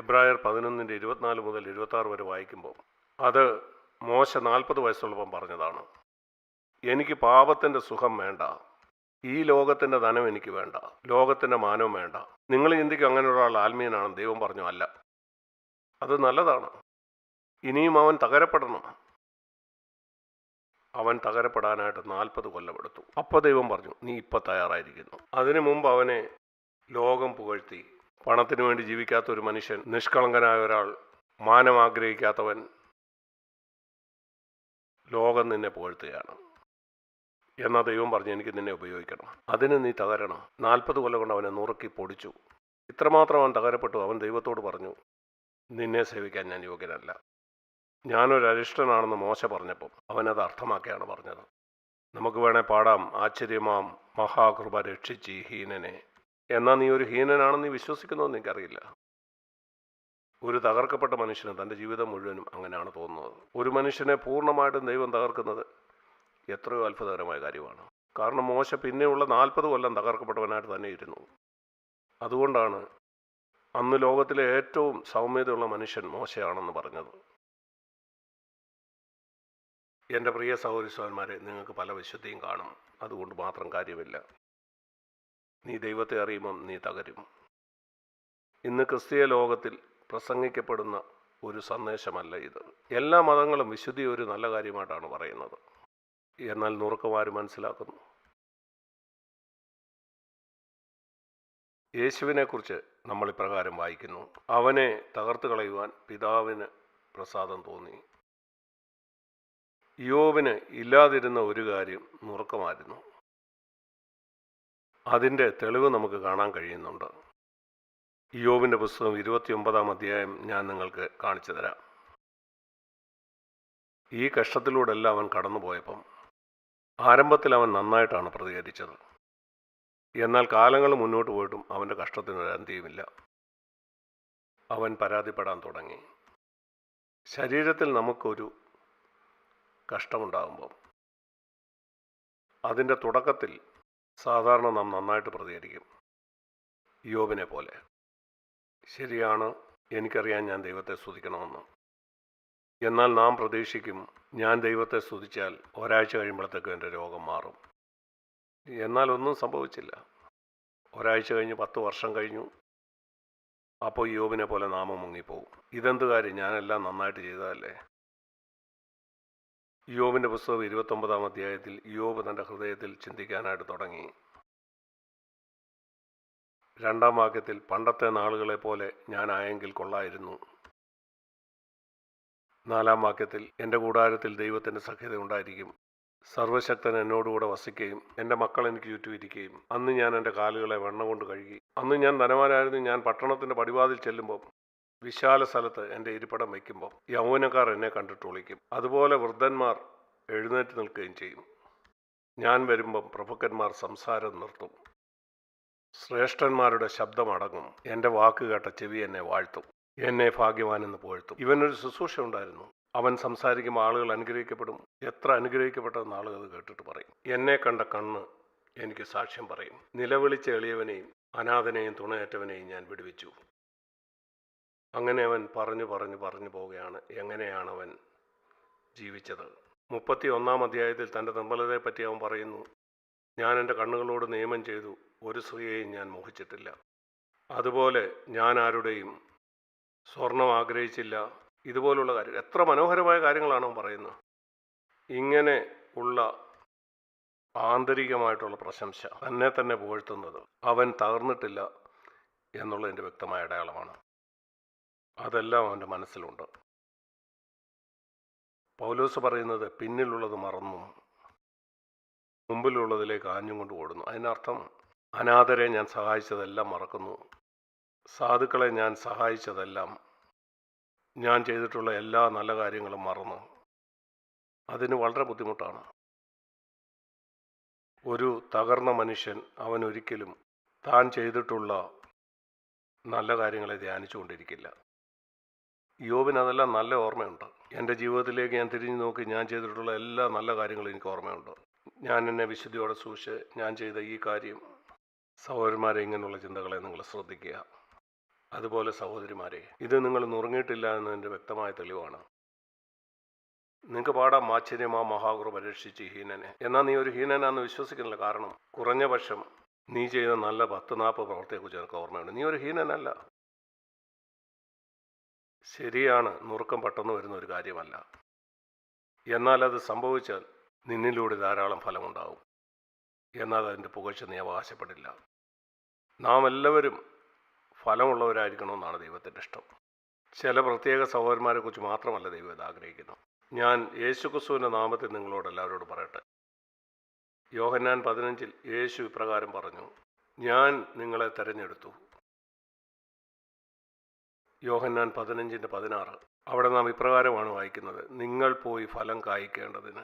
എബ്രായർ പതിനൊന്നിന്റെ ഇരുപത്തിനാല് മുതൽ ഇരുപത്താറ് വരെ വായിക്കുമ്പോൾ അത് മോശ നാൽപ്പത് വയസ്സുള്ളപ്പം പറഞ്ഞതാണ് എനിക്ക് പാപത്തിന്റെ സുഖം വേണ്ട. ഈ ലോകത്തിന്റെ ധനം എനിക്ക് വേണ്ട. ലോകത്തിന്റെ മാനവും വേണ്ട. നിങ്ങൾ ചിന്തിക്കും അങ്ങനെ ഒരാൾ ആത്മീയനാണെന്ന് ദൈവം പറഞ്ഞു അല്ല. അത് നല്ലതാണ്. ഇനിയും അവൻ തകരപ്പെടണം. അവൻ തകരപ്പെടാനായിട്ട് നാൽപ്പത് കൊല്ലമെടുത്തു അപ്പോൾ ദൈവം പറഞ്ഞു നീ ഇപ്പം തയ്യാറായിരിക്കുന്നു. അതിനു മുമ്പ് അവനെ ലോകം പുകഴ്ത്തി പണത്തിന് വേണ്ടി ജീവിക്കാത്ത ഒരു മനുഷ്യൻ നിഷ്കളങ്കനായ ഒരാൾ മാനം ആഗ്രഹിക്കാത്തവൻ ലോകം നിന്നെ പുകഴ്ത്തുകയാണ്. എന്നാ ദൈവം പറഞ്ഞു എനിക്ക് നിന്നെ ഉപയോഗിക്കണം. അതിന് നീ തകരണം. നാൽപ്പത് കൊല്ലം കൊണ്ട് അവനെ നുറുക്കി പൊടിച്ചു. ഇത്രമാത്രം അവൻ തകരപ്പെട്ടു. അവൻ ദൈവത്തോട് പറഞ്ഞു നിന്നെ സേവിക്കാൻ ഞാൻ യോഗ്യനല്ല. ഞാനൊരു അരിഷ്ടനാണെന്ന് മോശ പറഞ്ഞപ്പം അവനത് അർത്ഥമാക്കിയാണ് പറഞ്ഞത്. നമുക്ക് വേണേൽ പാടാം. ആശ്ചര്യമാം. മഹാകൃപ രക്ഷിച്ച് ഹീനനെ. എന്നാൽ നീ ഒരു ഹീനനാണെന്ന് നീ വിശ്വസിക്കുന്നതെന്ന് എനിക്കറിയില്ല. ഒരു തകർക്കപ്പെട്ട മനുഷ്യന് തന്റെ ജീവിതം മുഴുവനും അങ്ങനെയാണ് തോന്നുന്നത്. ഒരു മനുഷ്യനെ പൂർണമായിട്ടും ദൈവം തകർക്കുന്നത് എത്രയോ അത്ഭുതകരമായ കാര്യമാണ്. കാരണം മോശ പിന്നെയുള്ള നാൽപ്പത് കൊല്ലം തകർക്കപ്പെട്ടവനായിട്ട് തന്നെ ഇരുന്നു. അതുകൊണ്ടാണ് അന്ന് ലോകത്തിലെ ഏറ്റവും സൗമ്യതയുള്ള മനുഷ്യൻ മോശയാണെന്ന് പറഞ്ഞത്. എന്റെ പ്രിയ സഹോദരിസ്വന്മാരെ നിങ്ങൾക്ക് പല വിശുദ്ധിയും കാണും. അതുകൊണ്ട് മാത്രം കാര്യമില്ല. നീ ദൈവത്തെ അറിയുമ്പം നീ തകരും. ഇന്ന് ക്രിസ്തീയ ലോകത്തിൽ പ്രസംഗിക്കപ്പെടുന്ന ഒരു സന്ദേശമല്ല ഇത്. എല്ലാ മതങ്ങളും വിശുദ്ധി ഒരു നല്ല കാര്യമായിട്ടാണ് പറയുന്നത്. എന്നാൽ നുറുക്കമാർ മനസ്സിലാക്കുന്നു? യേശുവിനെക്കുറിച്ച് നമ്മൾ ഇപ്രകാരം വായിക്കുന്നു. അവനെ തകർത്ത് കളയുവാൻ പിതാവിന് പ്രസാദം തോന്നി. യോവിന് ഇല്ലാതിരുന്ന ഒരു കാര്യം നുറുക്കമായിരുന്നു അതിന്റെ തെളിവ് നമുക്ക് കാണാൻ കഴിയുന്നുണ്ട്. യോബിന്റെ പുസ്തകം ഇരുപത്തിയൊമ്പതാം അധ്യായം ഞാൻ നിങ്ങൾക്ക് കാണിച്ചു തരാം. ഈ കഷ്ടത്തിലൂടെ എല്ലാം അവൻ കടന്നുപോയപ്പം ആരംഭത്തിൽ അവൻ നന്നായിട്ടാണ് പ്രതികരിച്ചത്. എന്നാൽ കാലങ്ങൾ മുന്നോട്ട് പോയിട്ടും അവന്റെ കഷ്ടത്തിനൊരു അന്ത്യമില്ല അവൻ പരാതിപ്പെടാൻ തുടങ്ങി. ശരീരത്തിൽ നമുക്കൊരു കഷ്ടമുണ്ടാകുമ്പം അതിന്റെ തുടക്കത്തിൽ സാധാരണ നാം നന്നായിട്ട് പ്രതികരിക്കും. യോബിനെ പോലെ. ശരിയാണ് എനിക്കറിയാൻ ഞാൻ ദൈവത്തെ സ്തുതിക്കണമെന്ന്. എന്നാൽ നാം പ്രതീക്ഷിക്കും ഞാൻ ദൈവത്തെ സ്തുതിച്ചാൽ ഒരാഴ്ച കഴിയുമ്പോഴത്തേക്കും എന്റെ രോഗം മാറും. എന്നാൽ ഒന്നും സംഭവിച്ചില്ല. ഒരാഴ്ച കഴിഞ്ഞ് പത്ത് വർഷം കഴിഞ്ഞു. അപ്പോൾ യോബിനെ പോലെ നാമം മുങ്ങിപ്പോവും. ഇതെന്ത് കാര്യം? ഞാനെല്ലാം നന്നായിട്ട് ചെയ്തതല്ലേ? യോബിന്റെ പുസ്തകം ഇരുപത്തൊമ്പതാം അധ്യായത്തിൽ യോബ് തന്റെ ഹൃദയത്തിൽ ചിന്തിക്കാനായിട്ട് തുടങ്ങി. രണ്ടാം വാക്യത്തിൽ പണ്ടത്തെ നാളുകളെ പോലെ ഞാനായെങ്കിൽ കൊള്ളായിരുന്നു. നാലാം വാക്യത്തിൽ എന്റെ കൂടാരത്തിൽ ദൈവത്തിന്റെ സഖ്യത ഉണ്ടായിരിക്കും. സർവശക്തൻ എന്നോടുകൂടെ വസിക്കുകയും എന്റെ മക്കൾ എനിക്ക് ചുറ്റുമിരിക്കുകയും അന്ന് ഞാൻ എന്റെ കാലുകളെ വെണ്ണ കൊണ്ട് കഴുകി. അന്ന് ഞാൻ ധനവാനായിരുന്നു. ഞാൻ പട്ടണത്തിന്റെ പടിവാതിൽ ചെല്ലുമ്പോൾ വിശാല സ്ഥലത്ത് എന്റെ ഇരിപ്പിടം വയ്ക്കുമ്പോൾ യൗവനക്കാർ എന്നെ കണ്ടിട്ട് വിളിക്കും അതുപോലെ വൃദ്ധന്മാർ എഴുന്നേറ്റ് നിൽക്കുകയും ചെയ്യും. ഞാൻ വരുമ്പം പ്രഭുക്കന്മാർ സംസാരം നിർത്തും. ശ്രേഷ്ഠന്മാരുടെ ശബ്ദമടങ്ങും എന്റെ വാക്ക് കേട്ട ചെവി എന്നെ വാഴ്ത്തും. എന്നെ ഭാഗ്യവാനെന്ന് പുകഴ്ത്തും. ഇവനൊരു ശുശ്രൂഷ ഉണ്ടായിരുന്നു. അവൻ സംസാരിക്കുമ്പോൾ ആളുകൾ അനുഗ്രഹിക്കപ്പെടും. എത്ര അനുഗ്രഹിക്കപ്പെട്ടതെന്ന് ആളുകൾ കേട്ടിട്ട് പറയും. എന്നെ കണ്ട കണ്ണ് എനിക്ക് സാക്ഷ്യം പറയും. നിലവിളിച്ച എളിയവനെയും അനാഥനെയും തുണയേറ്റവനെയും ഞാൻ വിടുവിച്ചു. അങ്ങനെ അവൻ പറഞ്ഞു പറഞ്ഞു പറഞ്ഞു പോവുകയാണ്. എങ്ങനെയാണ് അവൻ ജീവിച്ചത്? മുപ്പത്തി ഒന്നാം അധ്യായത്തിൽ തന്റെ നിർമ്മലതയെപ്പറ്റി അവൻ പറയുന്നു ഞാൻ എന്റെ കണ്ണുകളോട് നിയമം ചെയ്തു ഒരു സ്ത്രീയെയും ഞാൻ മോഹിച്ചിട്ടില്ല. അതുപോലെ ഞാൻ ആരുടെയും സ്വർണം ആഗ്രഹിച്ചില്ല. ഇതുപോലുള്ള കാര്യം എത്ര മനോഹരമായ കാര്യങ്ങളാണ് അവൻ പറയുന്നത്. ഇങ്ങനെ ഉള്ള ആന്തരികമായിട്ടുള്ള പ്രശംസ തന്നെ തന്നെ പുകഴ്ത്തുന്നത് അവൻ തകർന്നിട്ടില്ല എന്നുള്ളതിന്റെ വ്യക്തമായ അടയാളമാണ്. അതെല്ലാം അവന്റെ മനസ്സിലുണ്ട്. പൗലോസ് പറയുന്നത് പിന്നിലുള്ളത് മറന്നു മുമ്പിലുള്ളതിലേക്ക് ആഞ്ഞും കൊണ്ട് ഓടുന്നു. അതിനർത്ഥം അനാഥരെ ഞാൻ സഹായിച്ചതെല്ലാം മറക്കുന്നു. സാധുക്കളെ ഞാൻ സഹായിച്ചതെല്ലാം ഞാൻ ചെയ്തിട്ടുള്ള എല്ലാ നല്ല കാര്യങ്ങളും മറന്നു. അതിന് വളരെ ബുദ്ധിമുട്ടാണ്. ഒരു തകർന്ന മനുഷ്യൻ അവൻ ഒരിക്കലും താൻ ചെയ്തിട്ടുള്ള നല്ല കാര്യങ്ങളെ ധ്യാനിച്ചുകൊണ്ടിരിക്കില്ല. യോബിന് അതെല്ലാം നല്ല ഓർമ്മയുണ്ട്. എന്റെ ജീവിതത്തിലേക്ക് ഞാൻ തിരിഞ്ഞു നോക്കി ഞാൻ ചെയ്തിട്ടുള്ള എല്ലാ നല്ല കാര്യങ്ങളും എനിക്ക് ഓർമ്മയുണ്ട്. ഞാൻ എന്നെ വിശുദ്ധിയോടെ സൂക്ഷിച്ച് ഞാൻ ചെയ്ത ഈ കാര്യം സഹോദരന്മാരെ ഇങ്ങനെയുള്ള ചിന്തകളെ നിങ്ങൾ ശ്രദ്ധിക്കുക. അതുപോലെ സഹോദരിമാരെ ഇത് നിങ്ങൾ നുറുങ്ങിയിട്ടില്ല എന്നതിന്റെ വ്യക്തമായ തെളിവാണ്. നിങ്ങൾക്ക് പാടാം മാച്ചര്യമാ മഹാഗുരു പരീക്ഷിച്ച് ഹീനനെ. എന്നാൽ നീ ഒരു ഹീനനാന്ന് വിശ്വസിക്കുന്നില്ല കാരണം കുറഞ്ഞ പക്ഷം നീ ചെയ്ത നല്ല പത്ത് നാൽപ്പത് പ്രവർത്തിയെക്കുറിച്ച് എനിക്ക് ഓർമ്മയുണ്ട്. നീ ഒരു ഹീനനല്ല. ശരിയാണ് നുറുക്കം പെട്ടെന്ന് വരുന്ന ഒരു കാര്യമല്ല. എന്നാൽ അത് സംഭവിച്ചാൽ നിന്നിലൂടെ ധാരാളം ഫലമുണ്ടാവും. എന്നാൽ അതിന്റെ പുകഴ്ച നീ അവകാശപ്പെടില്ല. നാം എല്ലാവരും ഫലമുള്ളവരായിരിക്കണമെന്നാണ് ദൈവത്തിന്റെ ഇഷ്ടം. ചില പ്രത്യേക സഹോദരന്മാരെക്കുറിച്ച് മാത്രമല്ല ദൈവം ഇത് ആഗ്രഹിക്കുന്നു. ഞാൻ യേശുക്രിസ്തുവിന്റെ നാമത്തിൽ നിങ്ങളോട് എല്ലാവരോടും പറയട്ടെ. യോഹന്നാൻ പതിനഞ്ചിൽ യേശു ഇപ്രകാരം പറഞ്ഞു ഞാൻ നിങ്ങളെ തെരഞ്ഞെടുത്തു. യോഹന്നാൻ പതിനഞ്ചിന്റെ പതിനാറ്. അവിടെ നാം ഇപ്രകാരമാണ് വായിക്കുന്നത്. നിങ്ങൾ പോയി ഫലം കായ്ക്കേണ്ടതിന്.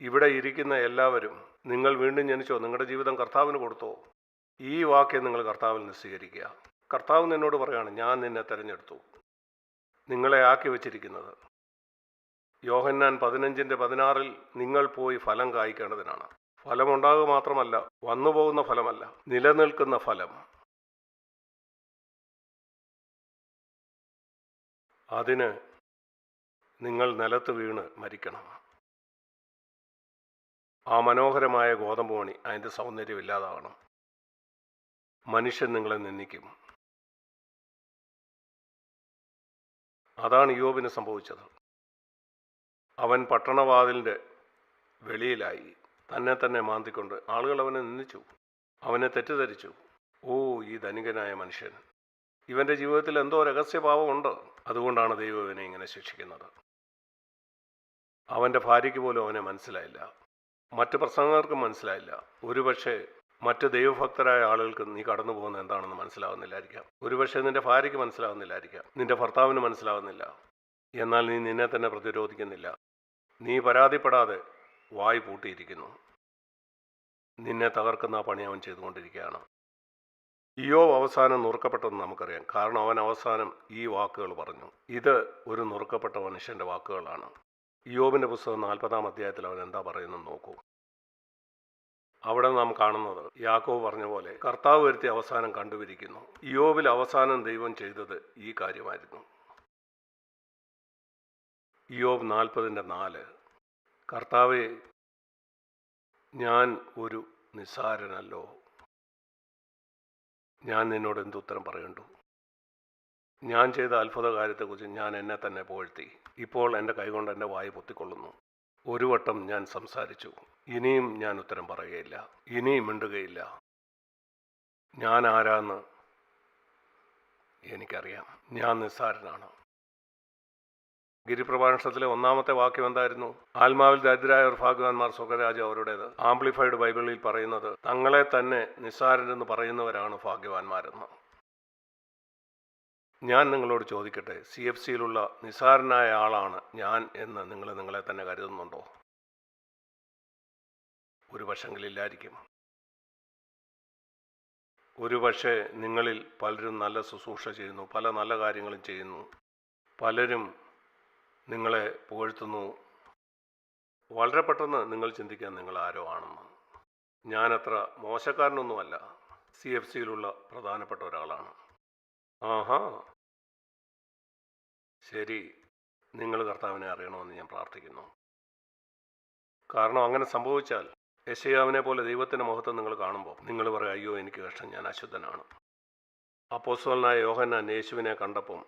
ഇവിടെ ഇരിക്കുന്ന എല്ലാവരും നിങ്ങൾ വീണ്ടും ജനിച്ചോ? നിങ്ങളുടെ ജീവിതം കർത്താവിന് കൊടുത്തോ? ഈ വാക്യം നിങ്ങൾ കർത്താവിൽ നിന്ന് സ്വീകരിക്കുക. കർത്താവ് നിന്നോട് പറയാണ് ഞാൻ നിന്നെ തിരഞ്ഞെടുത്തു. നിങ്ങളെ ആക്കി വച്ചിരിക്കുന്നത്. യോഹന്നാൻ പതിനഞ്ചിന്റെ പതിനാറിൽ നിങ്ങൾ പോയി ഫലം കായ്ക്കേണ്ടതിനാണ്. ഫലമുണ്ടാകുക മാത്രമല്ല വന്നുപോകുന്ന ഫലമല്ല നിലനിൽക്കുന്ന ഫലം. അതിന് നിങ്ങൾ നിലത്ത് വീണ് മരിക്കണം. ആ മനോഹരമായ ഗോതമ്പ് മണി അതിന്റെ സൗന്ദര്യം ഇല്ലാതാവണം. മനുഷ്യൻ നിങ്ങളെ നിന്ദിക്കും. അതാണ് യോബിന് സംഭവിച്ചത്. അവൻ പട്ടണവാതിലിന്റെ വെളിയിലായി. തന്നെ തന്നെ മാന്തിക്കൊണ്ട് ആളുകൾ അവനെ നിന്ദിച്ചു. അവനെ തെറ്റിദ്ധരിച്ചു. ഓ ഈ ധനികനായ മനുഷ്യൻ. ഇവന്റെ ജീവിതത്തിൽ എന്തോ രഹസ്യഭാവമുണ്ട്. അതുകൊണ്ടാണ് ദൈവം ഇവനെ ഇങ്ങനെ ശിക്ഷിക്കുന്നത്. അവന്റെ ഭാര്യയ്ക്ക് പോലും അവനെ മനസ്സിലായില്ല. മറ്റ് പ്രസംഗകർക്കും മനസ്സിലായില്ല. ഒരുപക്ഷെ മറ്റ് ദൈവഭക്തരായ ആളുകൾക്ക് നീ കടന്നു പോകുന്നത് എന്താണെന്ന് മനസ്സിലാവുന്നില്ലായിരിക്കാം. ഒരുപക്ഷെ നിന്റെ ഭാര്യയ്ക്ക് മനസ്സിലാവുന്നില്ലായിരിക്കാം. നിന്റെ ഭർത്താവിന് മനസ്സിലാവുന്നില്ല. എന്നാൽ നീ നിന്നെ തന്നെ പ്രതിരോധിക്കുന്നില്ല. നീ പരാതിപ്പെടാതെ വായ് പൂട്ടിയിരിക്കുന്നു. നിന്നെ തകർക്കുന്ന പണി അവൻ ചെയ്തുകൊണ്ടിരിക്കുകയാണ്. ഇയോ അവസാനം നുറുക്കപ്പെട്ടെന്ന് നമുക്കറിയാം. കാരണം അവൻ അവസാനം ഈ വാക്കുകൾ പറഞ്ഞു. ഇത് ഒരു നുറുക്കപ്പെട്ട മനുഷ്യന്റെ വാക്കുകളാണ്. ഇയോബിന്റെ പുസ്തകം നാൽപ്പതാം അധ്യായത്തിൽ അവൻ എന്താ പറയുന്നത് നോക്കൂ. അവിടെ നാം കാണുന്നത് യാക്കോവ് പറഞ്ഞ പോലെ കർത്താവ് വരുത്തി അവസാനം കണ്ടുപിരിക്കുന്നു ഇയോബിൽ അവസാനം ദൈവം ചെയ്തത് ഈ കാര്യമായിരുന്നു. ഇയോബ് നാൽപ്പതിന്റെ നാല്. കർത്താവെ ഞാൻ ഒരു നിസ്സാരനല്ലോ. ഞാൻ നിന്നോട് എന്തുത്തരം പറയണ്ടു? ഞാൻ ചെയ്ത അത്ഭുത കാര്യത്തെക്കുറിച്ച് ഞാൻ എന്നെ തന്നെ പുകഴ്ത്തി. ഇപ്പോൾ എന്റെ കൈകൊണ്ട് എന്റെ വായി പൊത്തിക്കൊള്ളുന്നു. ഒരു വട്ടം ഞാൻ സംസാരിച്ചു. ഇനിയും ഞാൻ ഉത്തരം പറയുകയില്ല. ഇനിയും മിണ്ടുകയില്ല. ഞാൻ ആരാന്ന് എനിക്കറിയാം. ഞാൻ നിസ്സാരനാണ്. ഗിരിപ്രഭാഷണത്തിലെ ഒന്നാമത്തെ വാക്യം എന്തായിരുന്നു? ആത്മാവിൽ ദരിദ്രായവർ ഭാഗ്യവാന്മാർ സ്വർഗരാജ അവരുടേത്. ആംപ്ലിഫൈഡ് ബൈബിളിൽ പറയുന്നത് തങ്ങളെ തന്നെ നിസ്സാരനെന്ന് പറയുന്നവരാണ് ഭാഗ്യവാന്മാരെന്ന്. ഞാൻ നിങ്ങളോട് ചോദിക്കട്ടെ സി എഫ് സിയിലുള്ള നിസ്സാരനായ ആളാണ് ഞാൻ എന്ന് നിങ്ങൾ നിങ്ങളെ തന്നെ കരുതുന്നുണ്ടോ? ഒരു വശങ്ങളില്ലായിരിക്കും ഒരു പക്ഷേ നിങ്ങളിൽ പലരും നല്ല ശുശ്രൂഷ ചെയ്യുന്നു പല നല്ല കാര്യങ്ങളും ചെയ്യുന്നു. പലരും നിങ്ങളെ പുകഴ്ത്തുന്നു. വളരെ പെട്ടെന്ന് നിങ്ങൾ ചിന്തിക്കാൻ നിങ്ങൾ ആരോ ആണെന്ന്. ഞാനത്ര മോശക്കാരനൊന്നുമല്ല. സി എഫ് സിയിലുള്ള പ്രധാനപ്പെട്ട ഒരാളാണ്. ആഹാ. ശരി. നിങ്ങൾ കർത്താവിനെ അറിയണമെന്ന് ഞാൻ പ്രാർത്ഥിക്കുന്നു. കാരണം അങ്ങനെ സംഭവിച്ചാൽ യശയാവിനെ പോലെ ദൈവത്തിന്റെ മുഖത്ത് നിങ്ങൾ കാണുമ്പോൾ നിങ്ങൾ പറയും അയ്യോ എനിക്ക് കഷ്ടം ഞാൻ അശുദ്ധനാണ്. അപ്പോസ്വലനായ യോഹന്നാൻ യേശുവിനെ കണ്ടപ്പം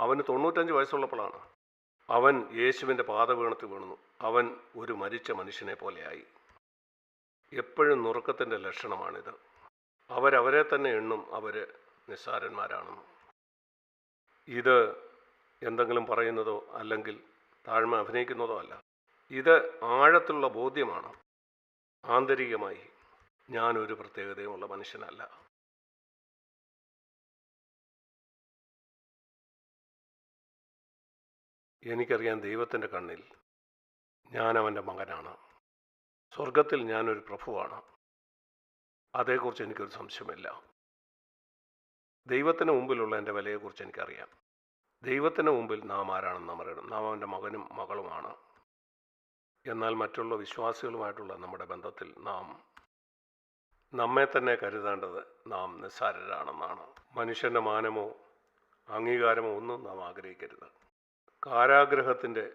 അവന് തൊണ്ണൂറ്റഞ്ച് വയസ്സുള്ളപ്പോഴാണ് അവൻ യേശുവിന്റെ പാദവീണത്തിൽ വീണു. അവൻ ഒരു മരിച്ച മനുഷ്യനെ പോലെയായി. എപ്പോഴും നുറുക്കത്തിന്റെ ലക്ഷണമാണിത്. അവരവരെ തന്നെ എണ്ണും അവർ നിസ്സാരന്മാരാണെന്ന്. ഇത് എന്തെങ്കിലും പറയുന്നതോ അല്ലെങ്കിൽ താഴ്മ അഭിനയിക്കുന്നതോ അല്ല. ഇത് ആഴത്തിലുള്ള ബോധ്യമാണ്. ആന്തരികമായി ഞാനൊരു പ്രത്യേകതയുമുള്ള മനുഷ്യനല്ല. എനിക്കറിയാം ദൈവത്തിന്റെ കണ്ണിൽ ഞാൻ അവന്റെ മകനാണ്. സ്വർഗത്തിൽ ഞാനൊരു പ്രഭുവാണ്. അതേക്കുറിച്ച് എനിക്കൊരു സംശയമില്ല ദൈവത്തിന് മുമ്പിലുള്ള എന്റെ വിലയെക്കുറിച്ച് എനിക്കറിയാം. ദൈവത്തിന് മുമ്പിൽ നാം ആരാണെന്ന് അറിയണം. നാം അവന്റെ മകനും മകളുമാണ്. എന്നാൽ മറ്റുള്ള വിശ്വാസികളുമായിട്ടുള്ള നമ്മുടെ ബന്ധത്തിൽ നാം നമ്മെ തന്നെ കരുതേണ്ടത് നാം നിസ്സാരരാണെന്നാണ്. മനുഷ്യന്റെ മാനമോ അംഗീകാരമോ ഒന്നും നാം ആഗ്രഹിക്കരുത്. കാരാഗ്രഹത്തിന്റെ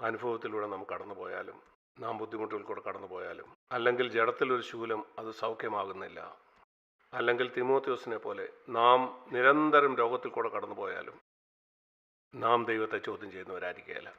അനുഭവത്തിലൂടെ നാം കടന്നു പോയാലും നാം ബുദ്ധിമുട്ടുകൾ കൂടെ കടന്നു പോയാലും അല്ലെങ്കിൽ ജഡത്തിലൊരു ശൂലം അത് സൗഖ്യമാകുന്നില്ല അല്ലെങ്കിൽ തിമോത്യോസിനെ പോലെ നാം നിരന്തരം രോഗത്തിൽ കൂടെ കടന്നു പോയാലും നാം ദൈവത്തെ ചോദ്യം ചെയ്യുന്നവരായിരിക്കുകയില്ല.